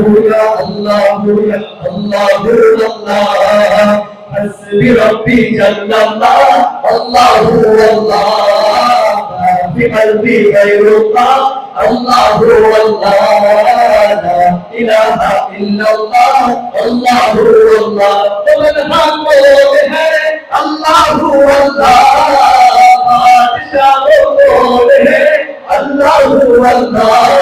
يا الله يا الله الله حسبي ربي جل الله الله هو الله في قلبي غير الله الله هو الله لا إله إلا الله الله هو الله ومن حقه بهر الله هو الله بادشاه الله هو الله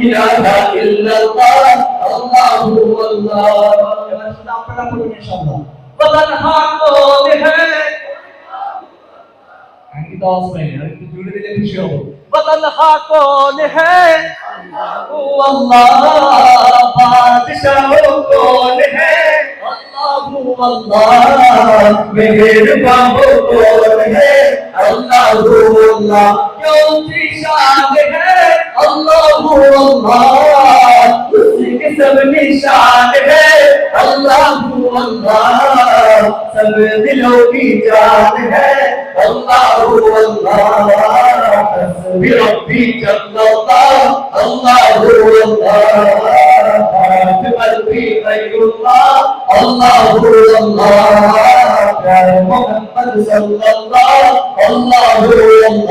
ইলাহা ইল্লাল্লাহ আল্লাহু আল্লাহ। আপনারা পড়ুন ইনশাআল্লাহ বদন হাকো দেহে আমি তো আসবে আল্লাহ सब निशान है अल्लाह अल्लाह सब दिलों की जान है अल्लाह अल्लाह तस्बीह रब्बी जल्लल्ला अल्लाह अल्लाह अकबर भी अय्युल्लाह अल्लाह अल्लाह محمد صلى الله الله الله